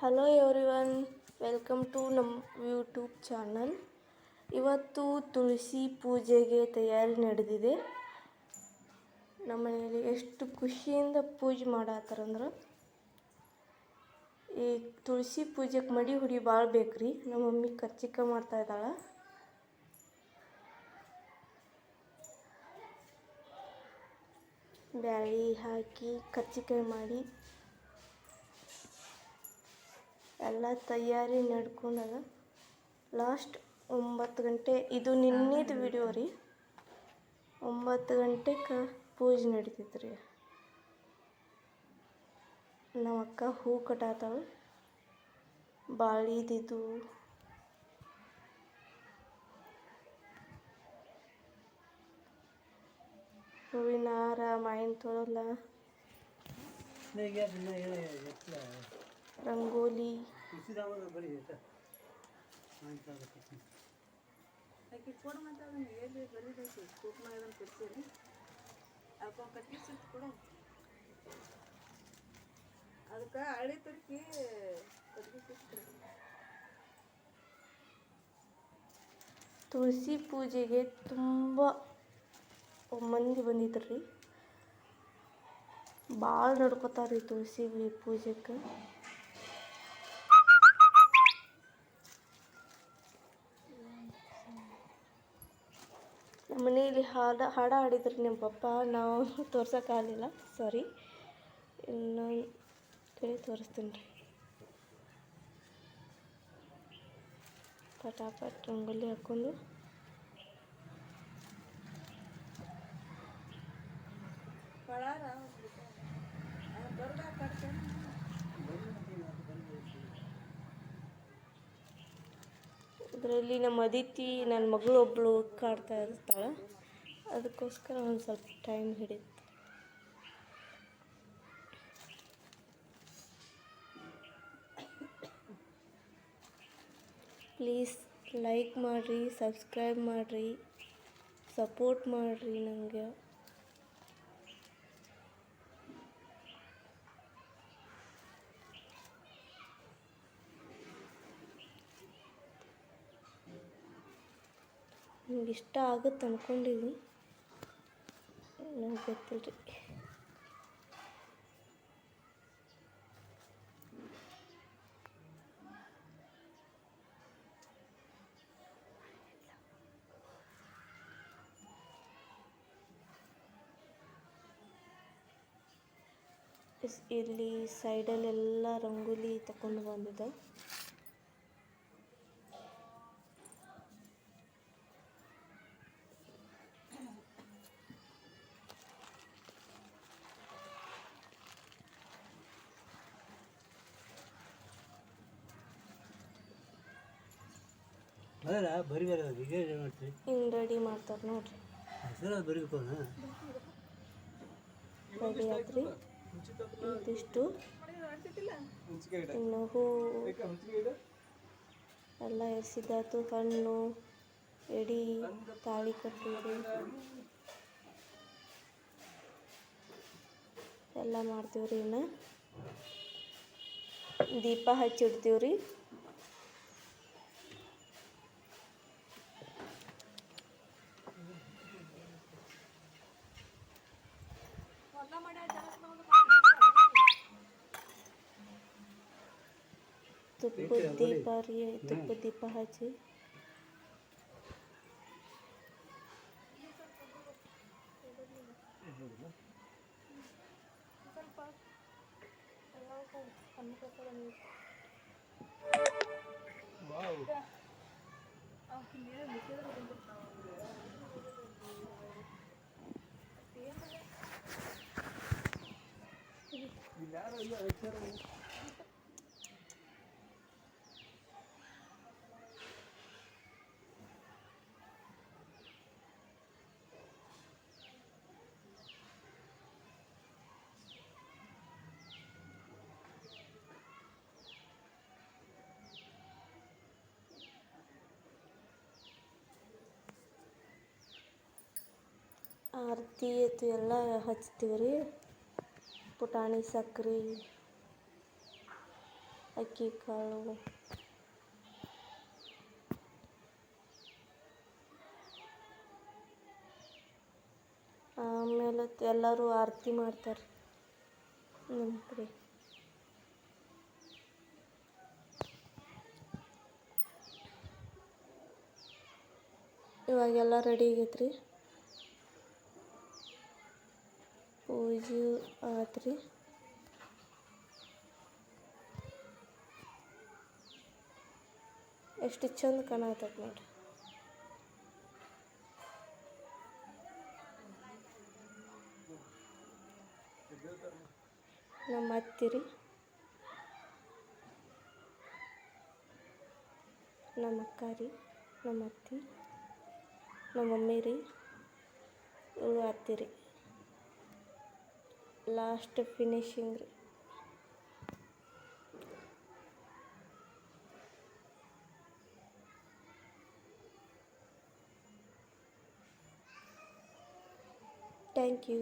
Hello everyone welcome to ನಮ್ಮ YouTube channel ಇವತ್ತು ತುಳಸಿ ಪೂಜೆಗೆ ತಯಾರಿ ನಡೆದಿದೆ. ನಮ್ಮ ಮನೆಯಲ್ಲಿ ಎಷ್ಟು ಖುಷಿಯಿಂದ ಪೂಜೆ ಮಾಡತ್ತಾರಂದ್ರೆ ಈ ತುಳಸಿ ಪೂಜೆಗೆ ಮಡಿ ಹುಡಿ ಭಾಳ ಬೇಕ್ರಿ. ನಮ್ಮ ಮಮ್ಮಿ ಕಚ್ಚಿಕ ಮಾಡ್ತಾ ಇದ್ದಾಳೆ. ಬ್ಯಾಳಿ ಹಾಕಿ ಕಚ್ಚಿಕಾಯಿ ಮಾಡಿ ಎಲ್ಲ ತಯಾರಿ ನಡ್ಕೊಂಡದ. ಲಾಸ್ಟ್ ಒಂಬತ್ತು ಗಂಟೆ, ಇದು ನಿನ್ನೆದು ವಿಡಿಯೋ ರೀ. ಒಂಬತ್ತು ಗಂಟೆಗೆ ಪೂಜೆ ನಡೀತೈತೆ ರೀ ನಮ್ಮ ಅಕ್ಕ ಹೂ ಕಟಾತಾಳು. ಬಾಳಿದಿದ್ದು ಹೂವಿನ ಹಾರ, ಮಾವಿನ ತೊಳಲ ರಂಗೋಲಿ. ಅದಕ್ಕೆ ಹಳೆ ತುರ್ಕಿ ತುಳಸಿ ಪೂಜೆಗೆ ತುಂಬ ಮಂದಿ ಬಂದಿದ್ರು. ರೀ ಭಾಳ ನಡ್ಕೋತಾರೆ ರೀ ತುಳಸಿ ಪೂಜೆಗೆ ನಮ್ಮ ಮನೆಯಲ್ಲಿ ಹಾಡ ಹಾಡ ಹಾಡಿದ್ರು ನಿಮ್ಮ ಪಪ್ಪ ನಾವು ತೋರ್ಸೋಕ್ಕಾಗಲಿಲ್ಲ ಸಾರಿ. ಇನ್ನೊಂದು ಕಡೆ ತೋರಿಸ್ತೀನಿ ರೀ. ಪಟಾಪಟ್ ರಂಗೋಲಿ ಹಾಕ್ಕೊಂಡು. ಪಳಾರ ಇದರಲ್ಲಿ ನಮ್ಮ ಅದಿತಿ ನನ್ನ ಮಗಳು ಒಬ್ಬಳು ಕಾಡ್ತಾ ಇರ್ತಾಳೆ. ಅದಕ್ಕೋಸ್ಕರ ಒಂದು ಸ್ವಲ್ಪ ಟೈಮ್ ಹಿಡಿಯುತ್ತೆ. ಪ್ಲೀಸ್ ಲೈಕ್ ಮಾಡಿರಿ ಸಬ್ಸ್ಕ್ರೈಬ್ ಮಾಡಿರಿ ಸಪೋರ್ಟ್ ಮಾಡಿರಿ ನನಗೆ ನಿಮ್ಗೆ ಇಷ್ಟ ಆಗುತ್ತೆ ಅಂದ್ಕೊಂಡಿದ್ದೀನಿ ನನಗೆ ಗೊತ್ತಿಲ್ಲ ರೀ ಇಲ್ಲಿ ಸೈಡಲ್ಲೆಲ್ಲ ರಂಗೋಲಿ ತಗೊಂಡು ಬಂದಿದ್ದೆ ಅದಲ್ಲ ಬರಿಬೇಡ ಈಗ ಏನು ಮಾಡ್ತೀವಿ ಹಿಂಗೆ ರೆಡಿ ಮಾಡ್ತಾರೆ ನೋಡ್ರಿ. ಹೆಸರು ಬರಿಬೇಕು ರೆಡಿ ಆತ್ರಿ ಇದಿಷ್ಟು. ಇನ್ನು ಹೂ. ಎಲ್ಲ ಎಸಿದಾತು ಹಣ್ಣು ಎಡಿ ತಾಳಿ ಕಟ್ಟೋದು ಎಲ್ಲ ಮಾಡ್ತೀವ್ರಿ ಇನ್ನು. ದೀಪ ಹಚ್ಚಿಡ್ತೀವ್ರಿ ತುಪ್ಪದ ದೀಪ ರೀ ತುಪ್ಪದ ದೀಪ ಹಚ್ಚಿ ಆರತಿ ಅದು ಎಲ್ಲ ಹಚ್ತೀವಿ ರೀ ಪುಟಾಣಿ ಸಕ್ರೆ ಅಕ್ಕಿ ಕಾಳು. ಆಮೇಲೆ ಎಲ್ಲರೂ ಆರತಿ ಮಾಡ್ತಾರೆ ನಮ್ಮ ಕಡೆ. ಇವಾಗೆಲ್ಲ ರೆಡಿ ಆಗೈತೆ ಪೂಜೆ ಆತ್ರಿ. ಎಷ್ಟು ಚಂದ ಕಾಣತೈತೆ ನೋಡ್ರಿ. ನಮ್ಮ ಅತ್ತಿರಿ. ನಮ್ಮ ಅಕ್ಕ ರೀ ನಮ್ಮ ಅತ್ತಿ, ನಮ್ಮ ಮಮ್ಮಿ ರೀ ಇವಳು ಅತ್ತಿ ರೀ ಲಾಸ್ಟ್ ಫಿನಿಶಿಂಗ್ ರೀ ಥ್ಯಾಂಕ್ ಯು